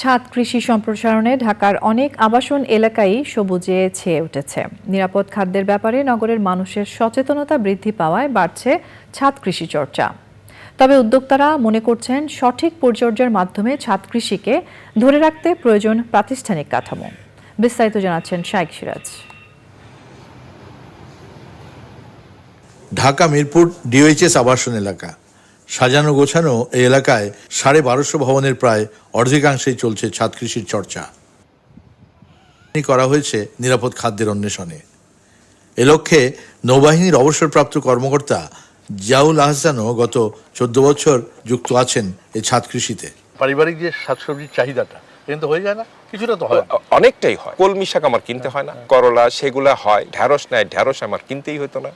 ছাদ কৃষি সম্প্রসারণে ঢাকার অনেক আবাসন এলাকাই সবুজে ছেয়ে উঠেছে। নিরাপদ খাদ্যের ব্যাপারে নগরের মানুষের সচেতনতা বৃদ্ধি পাওয়ায় বাড়ছে ছাদ কৃষি চর্চা। তবে উদ্যোক্তারা মনে করছেন সঠিক পরিচর্যার মাধ্যমে ছাদ কৃষিকে ধরে রাখতে প্রয়োজন প্রাতিষ্ঠানিক কাঠামো। বিস্তারিত জানাচ্ছেন শাইক সিরাজ। ঢাকা মিরপুর ডিওএইচএস আবাসন এলাকা। সাজানো গোছানো এই এলাকায় সাড়ে বারোশো ভবনের প্রায় অর্ধেকাংশেই চলছে ছাদ কৃষির চর্চা। করা হয়েছে নিরাপদ খাদ্যের অন্বেষণে। এ লক্ষ্যে নৌবাহিনীর অবসরপ্রাপ্ত কর্মকর্তা জিয়াউল আহসানও গত চোদ্দ বছর যুক্ত আছেন এই ছাদ কৃষিতে। পারিবারিক যে শাকসবজির চাহিদাটা এটা তো হয়ে যায় না? কিছুটা তো হয় অনেকটাই হয়। কলমি শাক আমার কিনতে হয় না। করলা সেগুলা হয়। ঢ্যাঁড়স নেয় ঢ্যাঁড়স আমার কিনতেই হতো না।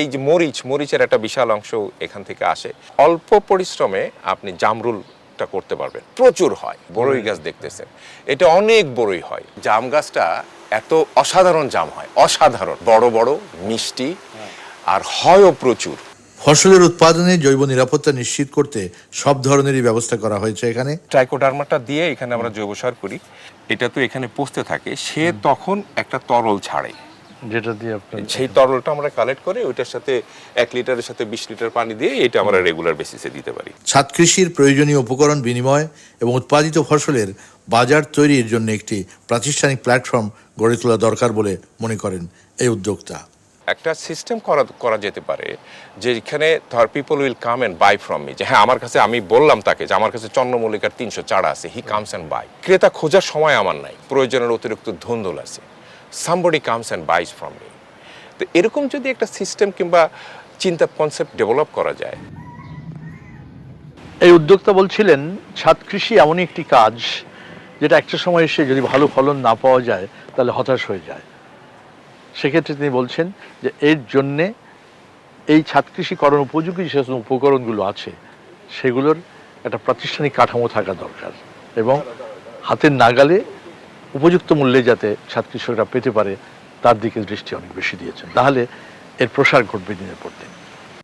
এই যে মরিচ মরিচের একটা বিশাল অংশ এখান থেকে আসে। অল্প পরিশ্রমে আপনি জামরুলটা করতে পারবেন। প্রচুর হয় বড়ই গাছ দেখতেছেন। এটা অনেক বড়ই হয়। জাম গাছটা এত অসাধারণ জাম হয় অসাধারণ। বড় বড় মিষ্টি আর হয়ও প্রচুর। ফসলের উৎপাদনে জৈব নিরাপত্তা নিশ্চিত করতে সব ধরনেরই ব্যবস্থা করা হয়েছে এখানে। ট্রাইকোডার্মাটা দিয়ে এখানে আমরা জৈব সার করি। এটা তো এখানে পচতে থাকে সে তখন একটা তরল ছাড়ে। যেটা দিয়ে আপনার সেই তরলটা আমরা কালেক্ট করে ওইটার সাথে এক লিটারের সাথে বিশ লিটার পানি দিয়ে এটা আমরা রেগুলার বেসিসে দিতে পারি। ছাদ কৃষির প্রয়োজনীয় উপকরণ বিনিময় এবং উৎপাদিত ফসলের বাজার তৈরির জন্য একটি প্রাতিষ্ঠানিক প্ল্যাটফর্ম গড়ে তোলা দরকার বলে মনে করেন এই উদ্যোক্তা। একটা সিস্টেম করা করা যেতে পারে যে এখানে ধর people will come and buy from me যে হ্যাঁ আমার কাছে আমি বললাম তাকে যে আমার কাছে চন্দ্রমল্লিকার তিনশো চারা আছে হি কামস অ্যান্ড বাই ক্রেতা খোঁজার সময় আমার নাই প্রয়োজনের অতিরিক্ত ধন্দল আছে। Somebody comes and buys from me তো এরকম যদি একটা সিস্টেম কিংবা চিন্তা কনসেপ্ট ডেভেলপ করা যায়। এই উদ্যোক্তা বলছিলেন, ছাদ কৃষি এমনই একটি কাজ, যেটা একটা সময় এসে যদি ভালো ফলন না পাওয়া যায়, তাহলে হতাশ হয়ে যায়। সেক্ষেত্রে তিনি বলছেন যে, এর জন্যে এই ছাদ কৃষিকরণ উপযোগী যে উপকরণগুলো আছে, সেগুলোর একটা প্রাতিষ্ঠানিক কাঠামো থাকা দরকার এবং হাতের নাগালে উপযুক্ত মূল্যে যাতে সাত কৃষকরা পেতে পারে, তার দিকে দৃষ্টি অনেক বেশি দিয়েছেন। তাহলে এর প্রসার ঘটবে দিনের পর দিন।